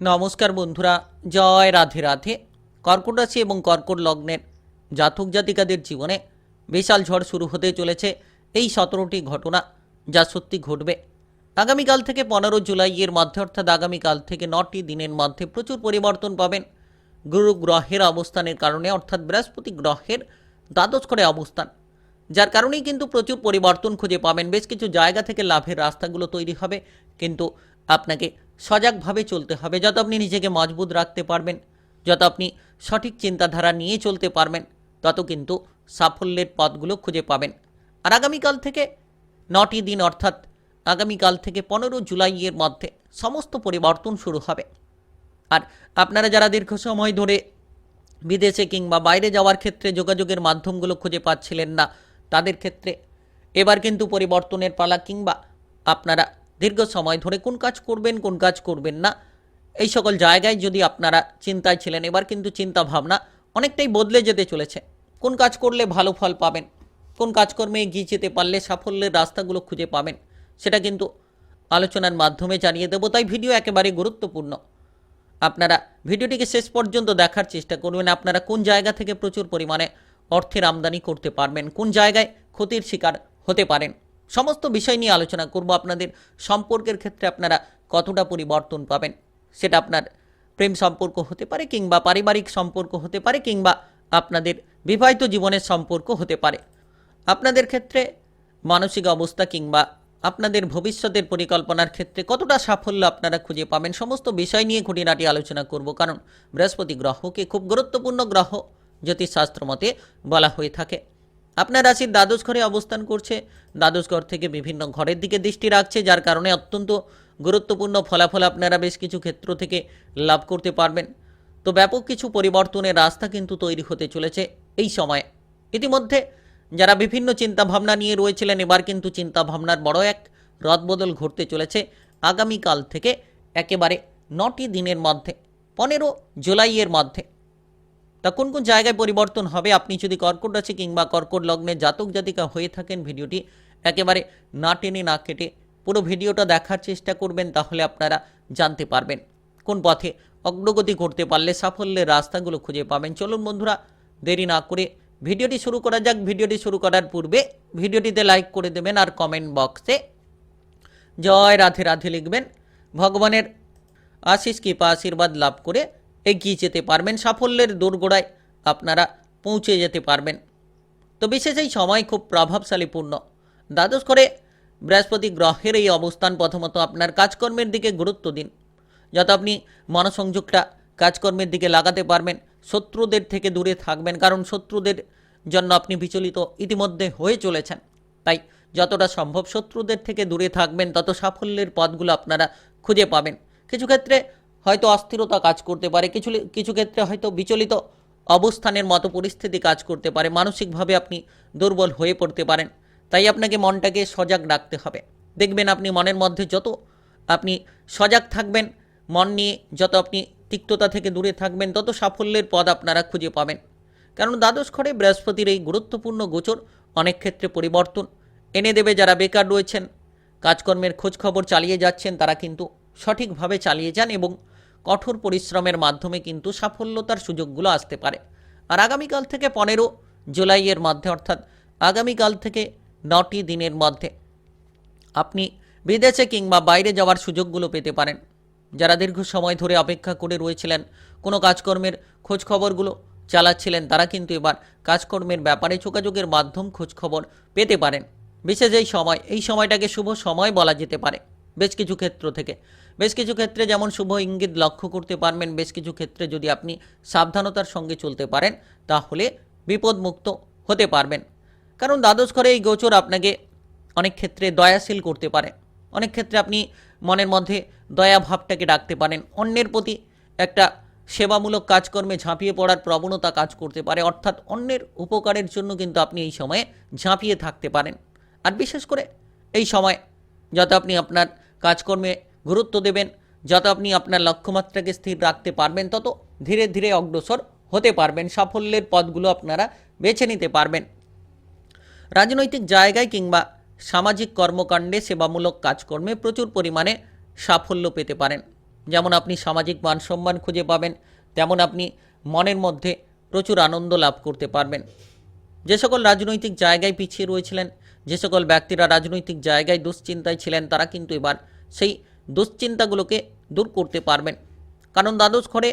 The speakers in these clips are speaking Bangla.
নমস্কার বন্ধুরা, জয় রাধে রাধে। কর্কট রাশি এবং কর্কট লগ্নের জাতক জাতিকাদের জীবনে বিশাল ঝড় শুরু হতে চলেছে এই সতেরোটি ঘটনা যা সত্যি ঘটবে। আগামীকাল থেকে পনেরো জুলাই এর মধ্যে, অর্থাৎ আগামীকাল থেকে নটি দিনের মধ্যে প্রচুর পরিবর্তন পাবেন। গুরু গ্রহের অবস্থানের কারণে, অর্থাৎ বৃহস্পতি গ্রহের দ্বাদশ করে অবস্থান, যার কারণেই কিন্তু প্রচুর পরিবর্তন খুঁজে পাবেন। বেশ কিছু জায়গা থেকে লাভের রাস্তাগুলো তৈরি হবে, কিন্তু আপনাকে সজাগভাবে চলতে হবে। যত আপনি নিজেকে মজবুত রাখতে পারবেন, যত আপনি সঠিক চিন্তাধারা নিয়ে চলতে পারবেন, তত কিন্তু সাফল্যের পথগুলো খুঁজে পাবেন। আর আগামীকাল থেকে নটি দিন অর্থাৎ আগামীকাল থেকে পনেরো জুলাইয়ের মধ্যে সমস্ত পরিবর্তন শুরু হবে। আর আপনারা যারা দীর্ঘ সময় ধরে বিদেশে কিংবা বাইরে যাওয়ার ক্ষেত্রে যোগাযোগের মাধ্যমগুলো খুঁজে পাচ্ছিলেন না, তাদের ক্ষেত্রে এবার কিন্তু পরিবর্তনের পালা কিংবা আপনারা দীর্ঘ সময় ধরে কোন কাজ করবেন, কোন কাজ করবেন না। এই সকল জায়গায় যদি আপনারা চিন্তায় ছিলেন, এবার কিন্তু চিন্তা ভাবনা অনেকটাই বদলে যেতে চলেছে। কোন কাজ করলে ভালো ফল পাবেন, কোন কাজকর্মে এগিয়ে যেতে পারলে সাফল্যের রাস্তাগুলো খুঁজে পাবেন, সেটা কিন্তু আলোচনার মাধ্যমে জানিয়ে দেবো। তাই ভিডিও একেবারে গুরুত্বপূর্ণ। আপনারা ভিডিওটিকে শেষ পর্যন্ত দেখার চেষ্টা করবেন, আপনারা কোন জায়গা থেকে প্রচুর পরিমাণে অর্থের আমদানি করতে পারবেন, কোন জায়গায় ক্ষতির শিকার হতে পারেন। সমস্ত বিষয় নিয়ে আলোচনা করব। আপনাদের সম্পর্কের ক্ষেত্রে আপনারা কতটা পরিবর্তন পাবেন সেটা আপনার প্রেম সম্পর্ক হতে পারে কিংবা পারিবারিক সম্পর্ক হতে পারে কিংবা আপনাদের বিবাহিত জীবনের সম্পর্ক হতে পারে। আপনাদের ক্ষেত্রে মানসিক অবস্থা কিংবা আপনাদের ভবিষ্যতের পরিকল্পনার ক্ষেত্রে কতটা সাফল্য আপনারা খুঁজে পাবেন সমস্ত বিষয় নিয়ে খুঁটিনাটি আলোচনা করব। কারণ বৃহস্পতি গ্রহকে খুব গুরুত্বপূর্ণ গ্রহ। জ্যোতিষশাস্ত্র মতে বলা হয়ে থাকে আপনার রাশির দ্বাদশ ঘরে অবস্থান করছে। দ্বাদশ ঘর থেকে বিভিন্ন ঘরের দিকে দৃষ্টি রাখছে, যার কারণে অত্যন্ত গুরুত্বপূর্ণ ফলাফল আপনারা বেশ কিছু ক্ষেত্র থেকে লাভ করতে পারবেন। তো ব্যাপক কিছু পরিবর্তনের রাস্তা কিন্তু তৈরি হতে চলেছে এই সময়ে। ইতিমধ্যে যারা বিভিন্ন চিন্তাভাবনা নিয়ে রয়েছিলেন, এবার কিন্তু চিন্তাভাবনার বড় এক রদবদল ঘটতে চলেছে আগামীকাল থেকে একেবারে নটি দিনের মধ্যে, পনেরো জুলাইয়ের মধ্যে। তা কোন কোন জায়গায় পরিবর্তন হবে? আপনি যদি কর্কট রাশি কিংবা কর্কট লগ্নে জাতক জাতিকা হয়ে থাকেন, ভিডিওটি একেবারে না টেনে না কেটে পুরো ভিডিওটা দেখার চেষ্টা করবেন, তাহলে আপনারা জানতে পারবেন কোন পথে অগ্রগতি করতে পারলে সাফল্যের রাস্তাগুলো খুঁজে পাবেন। চলুন বন্ধুরা, দেরি না করে ভিডিওটি শুরু করা যাক। ভিডিওটি শুরু করার পূর্বে ভিডিওটিতে লাইক করে দেবেন আর কমেন্ট বক্সে জয় রাধে রাধে লিখবেন। ভগবানের আশিস কৃপা আশীর্বাদ লাভ করে এগিয়ে যেতে পারবেন, সাফল্যের দোরগোড়ায় আপনারা পৌঁছে যেতে পারবেন। তো বিশেষ এই সময় খুব প্রভাবশালীপূর্ণ দ্বাদশ করে বৃহস্পতি গ্রহের এই অবস্থান প্রথমত আপনার কাজকর্মের দিকে গুরুত্ব দিন। যাতে আপনি মনসংযোগটা কাজকর্মের দিকে লাগাতে পারবেন, শত্রুদের থেকে দূরে থাকবেন, কারণ শত্রুদের জন্য আপনি বিচলিত ইতিমধ্যে হয়ে চলেছেন। তাই যতটা সম্ভব শত্রুদের থেকে দূরে থাকবেন, তত সাফল্যের পথগুলো আপনারা খুঁজে পাবেন। কিছু ক্ষেত্রে হয়তো অস্থিরতা কাজ করতে পারে, কিছু কিছু ক্ষেত্রে হয়তো বিচলিত অবস্থানের মতো পরিস্থিতি কাজ করতে পারে, মানসিকভাবে আপনি দুর্বল হয়ে পড়তে পারেন। তাই আপনাকে মনটাকে সজাগ রাখতে হবে। দেখবেন আপনি মনের মধ্যে যত আপনি সজাগ থাকবেন, মন নিয়ে যত আপনি তিক্ততা থেকে দূরে থাকবেন, তত সাফল্যের পদ আপনারা খুঁজে পাবেন। কারণ দ্বাদশ ঘরে বৃহস্পতির এই গুরুত্বপূর্ণ গোচর অনেক ক্ষেত্রে পরিবর্তন এনে দেবে। যারা বেকার রয়েছেন, কাজকর্মের খোঁজ খবর চালিয়ে যাচ্ছেন, তারা কিন্তু সঠিকভাবে চালিয়ে যান এবং কঠোর পরিশ্রমের মাধ্যমে কিন্তু সাফল্যতার সুযোগগুলো আসতে পারে। আর আগামীকাল থেকে পনেরো জুলাইয়ের মধ্যে, অর্থাৎ আগামীকাল থেকে নটি দিনের মধ্যে আপনি বিদেশে কিংবা বাইরে যাওয়ার সুযোগগুলো পেতে পারেন। যারা দীর্ঘ সময় ধরে অপেক্ষা করে রয়েছিলেন, কোনো কাজকর্মের খোঁজ খবরগুলো চালাচ্ছিলেন, তারা কিন্তু এবার কাজকর্মের ব্যাপারে যোগাযোগের মাধ্যম খোঁজ খবর পেতে পারেন। বিশেষ এই সময়, এই সময়টাকে শুভ সময় বলা যেতে পারে। বেশ কিছু ক্ষেত্র থেকে। বেশ কিছু ক্ষেত্রে যেমন শুভ ইঙ্গিত লক্ষ্য করতে পারবেন, বেশ কিছু ক্ষেত্রে যদি আপনি সাবধানতার সঙ্গে চলতে পারেন, তাহলে বিপদমুক্ত হতে পারবেন। কারণ দ্বাদশ ঘরে এই গোচর আপনাকে অনেক ক্ষেত্রে দয়াশীল করতে পারে। অনেক ক্ষেত্রে আপনি মনের মধ্যে দয়া ভাবটাকে ডাকতে পারেন। অন্যের প্রতি একটা সেবামূলক কাজকর্মে ঝাঁপিয়ে পড়ার প্রবণতা কাজ করতে পারে। অর্থাৎ অন্যের উপকারের জন্য কিন্তু আপনি এই সময়ে ঝাঁপিয়ে থাকতে পারেন। আর বিশেষ করে এই সময়, যত আপনি আপনার কাজকর্মে গুরুত্ব দেবেন। যত আপনি আপনার লক্ষ্যমাত্রাকে স্থির রাখতে পারবেন, তত ধীরে ধীরে অগ্রসর হতে পারবেন। সাফল্যের পথগুলো আপনারা বেছে নিতে পারবেন। রাজনৈতিক জায়গায় কিংবা সামাজিক কর্মকাণ্ডে সেবামূলক কাজকর্মে প্রচুর পরিমাণে সাফল্য পেতে পারেন। যেমন আপনি সামাজিক মান সম্মান খুঁজে পাবেন, তেমন আপনি মনের মধ্যে প্রচুর আনন্দ লাভ করতে পারবেন। যে সকল রাজনৈতিক জায়গায় পিছিয়ে রয়েছিলেন যে সকল ব্যক্তিরা রাজনৈতিক জায়গায় দুশ্চিন্তায় ছিলেন, তারা কিন্তু এবার সেই দুশ্চিন্তাগুলোকে দূর করতে পারবেন। কারণ দ্বাদশ ঘরে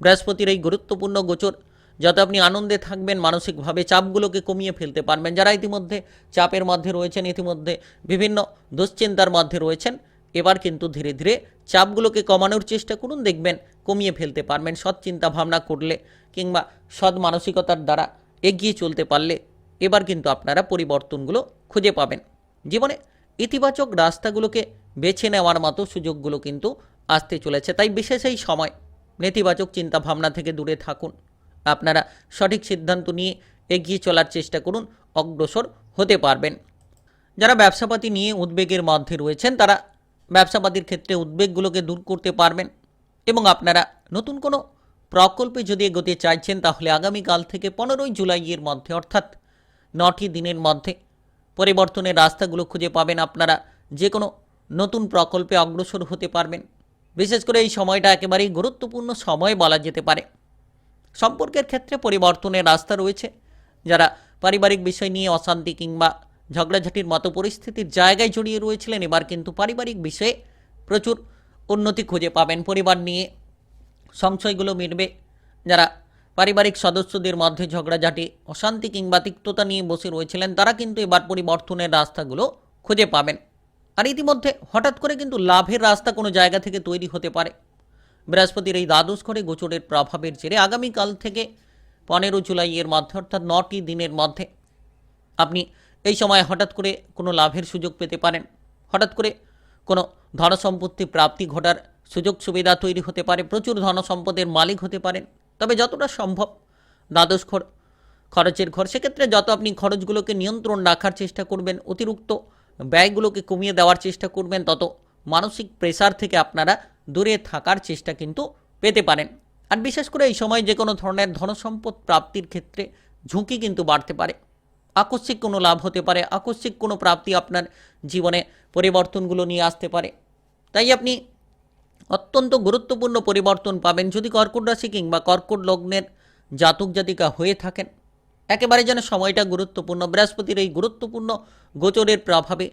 বৃহস্পতির এই গুরুত্বপূর্ণ গোচর, যত আপনি আনন্দে থাকবেন, মানসিকভাবে চাপগুলোকে কমিয়ে ফেলতে পারবেন। যারা ইতিমধ্যে চাপের মধ্যে রয়েছেন, ইতিমধ্যে বিভিন্ন দুশ্চিন্তার মধ্যে রয়েছেন, এবার কিন্তু ধীরে ধীরে চাপগুলোকে কমানোর চেষ্টা করুন, দেখবেন কমিয়ে ফেলতে পারবেন। সৎ চিন্তা ভাবনা করলে কিংবা সৎ মানসিকতার দ্বারা এগিয়ে চলতে পারলে এবার কিন্তু আপনারা পরিবর্তনগুলো খুঁজে পাবেন। জীবনে ইতিবাচক রাস্তাগুলোকে বেছে নেওয়ার মতো সুযোগগুলো কিন্তু আসতে চলেছে। তাই বিশেষ এই সময় নেতিবাচক চিন্তা ভাবনা থেকে দূরে থাকুন। আপনারা সঠিক সিদ্ধান্ত নিয়ে এগিয়ে চলার চেষ্টা করুন, অগ্রসর হতে পারবেন। যারা ব্যবসাপাতি নিয়ে উদ্বেগের মধ্যে রয়েছেন, তারা ব্যবসাপাতির ক্ষেত্রে উদ্বেগগুলোকে দূর করতে পারবেন এবং আপনারা নতুন কোনো প্রকল্পে যদি এগোতে চাইছেন, তাহলে আগামীকাল থেকে পনেরোই জুলাইয়ের মধ্যে, অর্থাৎ নটি দিনের মধ্যে পরিবর্তনের রাস্তাগুলো খুঁজে পাবেন আপনারা। যে কোনো নতুন প্রকল্পে অগ্রসর হতে পারবেন। বিশেষ করে এই সময়টা একেবারেই গুরুত্বপূর্ণ সময় বলা যেতে পারে। সম্পর্কের ক্ষেত্রে পরিবর্তনের রাস্তা রয়েছে। যারা পারিবারিক বিষয় নিয়ে অশান্তি কিংবা ঝগড়াঝাটির মতো পরিস্থিতির জায়গায় জড়িয়ে রয়েছিলেন, এবার কিন্তু পারিবারিক বিষয়ে প্রচুর উন্নতি খুঁজে পাবেন। পরিবার নিয়ে সংশয়গুলো মিটবে। যারা পারিবারিক সদস্যদের মধ্যে ঝগড়াঝাটি, অশান্তি কিংবা তিক্ততা নিয়ে বসে রয়েছিলেন তারা কিন্তু এবার পরিবর্তনের রাস্তাগুলো খুঁজে পাবেন। আর ইতিমধ্যে হঠাৎ করে কিন্তু লাভের রাস্তা কোনো জায়গা থেকে তৈরি হতে পারে। বৃহস্পতির এই দ্বাদশ ঘরে গোচরের প্রভাবের জেরে আগামীকাল থেকে পনেরো জুলাইয়ের মধ্যে, অর্থাৎ নটি দিনের মধ্যে, আপনি এই সময় হঠাৎ করে কোনো লাভের সুযোগ পেতে পারেন। হঠাৎ করে কোনো ধনসম্পত্তি প্রাপ্তি ঘটার সুযোগ সুবিধা তৈরি হতে পারে। প্রচুর ধনসম্পদের মালিক হতে পারেন। তবে যতটা সম্ভব দ্বাদশ ঘর খরচের ঘর। সেক্ষেত্রে যত আপনি খরচগুলোকে নিয়ন্ত্রণ রাখার চেষ্টা করবেন, অতিরিক্ত ব্যয়গুলোকে কমিয়ে দেওয়ার চেষ্টা করবেন, তত মানসিক প্রেসার থেকে আপনারা দূরে থাকার চেষ্টা কিন্তু পেতে পারেন। আর বিশেষ করে এই সময় যে কোনো ধরনের ধনসম্পদ প্রাপ্তির ক্ষেত্রে ঝুঁকি কিন্তু বাড়তে পারে। আকস্মিক কোনো লাভ হতে পারে, আকস্মিক কোনো প্রাপ্তি আপনার জীবনে পরিবর্তনগুলো নিয়ে আসতে পারে। তাই আপনি অত্যন্ত গুরুত্বপূর্ণ পরিবর্তন পাবেন যদি কর্কট রাশি কিংবা কর্কট লগ্নের জাতক জাতিকা হয়ে থাকেন। একেবারে যেন সময়টা গুরুত্বপূর্ণ, বৃহস্পতির এই গুরুত্বপূর্ণ গোচরের প্রভাবে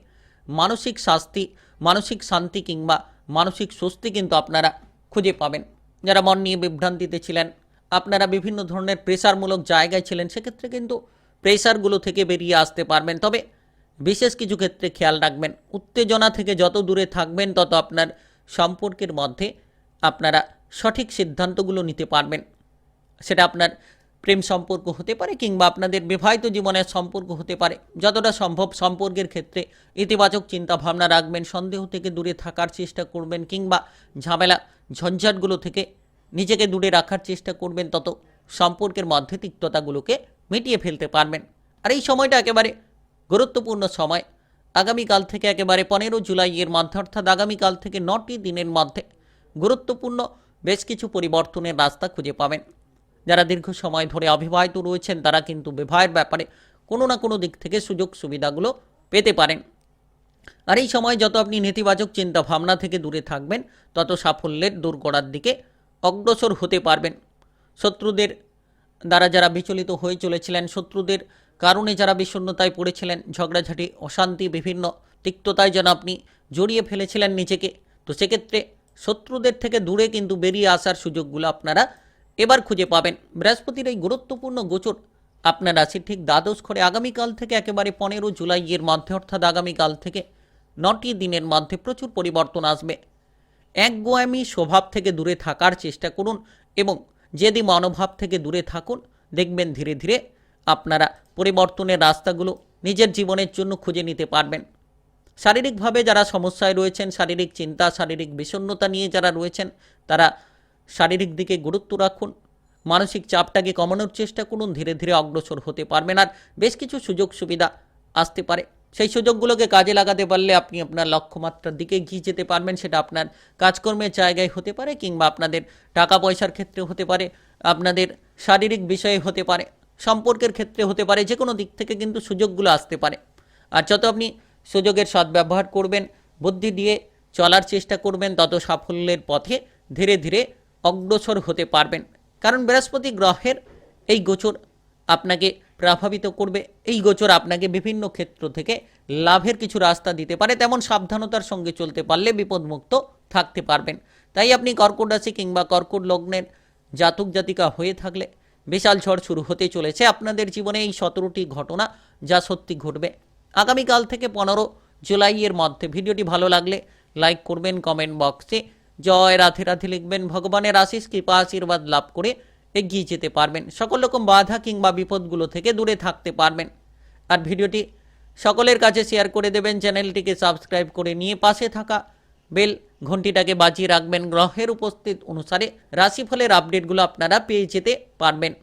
মানসিক শাস্তি, মানসিক শান্তি কিংবা মানসিক স্বস্তি কিন্তু আপনারা খুঁজে পাবেন। যারা মন নিয়ে বিভ্রান্তিতে ছিলেন, আপনারা বিভিন্ন ধরনের প্রেসারমূলক জায়গায় ছিলেন, সেক্ষেত্রে কিন্তু প্রেসারগুলো থেকে বেরিয়ে আসতে পারবেন। তবে বিশেষ কিছু ক্ষেত্রে খেয়াল রাখবেন, উত্তেজনা থেকে যত দূরে থাকবেন, তত আপনার সম্পর্কের মধ্যে আপনারা সঠিক সিদ্ধান্তগুলো নিতে পারবেন। সেটা আপনার প্রেম সম্পর্ক হতে পারে কিংবা আপনাদের বিবাহিত জীবনের সম্পর্ক হতে পারে। যতটা সম্ভব সম্পর্কের ক্ষেত্রে ইতিবাচক চিন্তা ভাবনা রাখবেন, সন্দেহ থেকে দূরে থাকার চেষ্টা করবেন কিংবা ঝামেলা, ঝঞ্ঝাটগুলো থেকে নিজেকে দূরে রাখার চেষ্টা করবেন, তত সম্পর্কের মধ্যে তিক্ততাগুলোকে মিটিয়ে ফেলতে পারবেন। আর এই সময়টা একেবারে গুরুত্বপূর্ণ সময়। আগামীকাল থেকে একেবারে পনেরো জুলাইয়ের মধ্যে, অর্থাৎ আগামীকাল থেকে নটি দিনের মধ্যে গুরুত্বপূর্ণ বেশ কিছু পরিবর্তনের রাস্তা খুঁজে পাবেন। যারা দীর্ঘ সময় ধরে অবিবাহিত রয়েছেন, তারা কিন্তু বিবাহের ব্যাপারে কোনো না কোনো দিক থেকে সুযোগ সুবিধাগুলো পেতে পারেন। আর এই সময় যত আপনি নেতিবাচক চিন্তা ভাবনা থেকে দূরে থাকবেন, তত সাফল্যের দূর করার দিকে অগ্রসর হতে পারবেন। শত্রুদের দ্বারা যারা বিচলিত হয়ে চলেছিলেন, শত্রুদের কারণে যারা বিষণ্ণতায় পড়েছিলেন, ঝগড়াঝাটি, অশান্তি, বিভিন্ন তিক্ততায় যেন আপনি জড়িয়ে ফেলেছিলেন নিজেকে, তো সেক্ষেত্রে শত্রুদের থেকে দূরে কিন্তু বেরিয়ে আসার সুযোগগুলো আপনারা এবার খুঁজে পাবেন। বৃহস্পতির এই গুরুত্বপূর্ণ গোচর আপনার রাশি ঠিক দ্বাদশ করে আগামীকাল থেকে একেবারে পনেরো জুলাইয়ের মধ্যে, অর্থাৎ আগামীকাল থেকে নটি দিনের মধ্যে প্রচুর পরিবর্তন আসবে। একগোয়ামি স্বভাব থেকে দূরে থাকার চেষ্টা করুন এবং যেদি মনোভাব থেকে দূরে থাকুন, দেখবেন ধীরে ধীরে আপনারা পরিবর্তনের রাস্তাগুলো নিজের জীবনের জন্য খুঁজে নিতে পারবেন। শারীরিকভাবে যারা সমস্যায় রয়েছেন, শারীরিক চিন্তা, শারীরিক বিষণ্ণতা নিয়ে যারা রয়েছেন, তারা শারীরিক দিকে গুরুত্ব রাখুন। মানসিক চাপটাকে কমানোর চেষ্টা করুন, ধীরে ধীরে অগ্রসর হতে পারবেন আর বেশ কিছু সুযোগ সুবিধা আসতে পারে। সেই সুযোগগুলোকে কাজে লাগাতে পারলে আপনি আপনার লক্ষ্যমাত্রার দিকে এগিয়ে যেতে পারবেন, সেটা আপনার কাজকর্মের জায়গায় হতে পারে কিংবা আপনাদের টাকা পয়সার ক্ষেত্রে হতে পারে, আপনাদের শারীরিক বিষয়ে হতে পারে। সম্পর্কের ক্ষেত্রে হতে পারে যে কোনো দিক থেকে কিন্তু সুযোগগুলো আসতে পারে। আর যত আপনি সুযোগের সদ্ব্যবহার করবেন, বুদ্ধি দিয়ে চলার চেষ্টা করবেন, তত সাফল্যের পথে ধীরে ধীরে অগ্রসর হতে পারবেন। কারণ বৃহস্পতি গ্রহের এই গোচর আপনাকে প্রভাবিত করবে। এই গোচর আপনাকে বিভিন্ন ক্ষেত্র থেকে লাভের কিছু রাস্তা দিতে পারে। তেমন সাবধানতার সঙ্গে চলতে পারলে বিপদমুক্ত থাকতে পারবেন। তাই আপনি কর্কট রাশি কিংবা কর্কট লগ্নের জাতক জাতিকা হয়ে থাকলে বিশাল ঝড় শুরু হতে চলেছে। আপনাদের জীবনে এই সতেরোটি ঘটনা যা সত্যি ঘটবে। আগামীকাল থেকে পনেরো জুলাইয়ের মধ্যে ভিডিওটি ভালো লাগলে লাইক করবেন, কমেন্ট বক্সে জয় রাধে রাধে লিখবেন। ভগবানের আশিস কৃপা, আশীর্বাদ লাভ করে এগিয়ে যেতে পারবেন। সকল রকম বাধা কিংবা বিপদগুলো থেকে দূরে থাকতে পারবেন। আর ভিডিওটি সকলের কাছে শেয়ার করে দেবেন। চ্যানেলটিকে সাবস্ক্রাইব করে নিয়ে পাশে থাকা বেল ঘন্টিটাকে বাজিয়ে রাখবেন। গ্রহের উপস্থিত অনুসারে রাশিফলের আপডেটগুলো আপনারা পেয়ে যেতে পারবেন।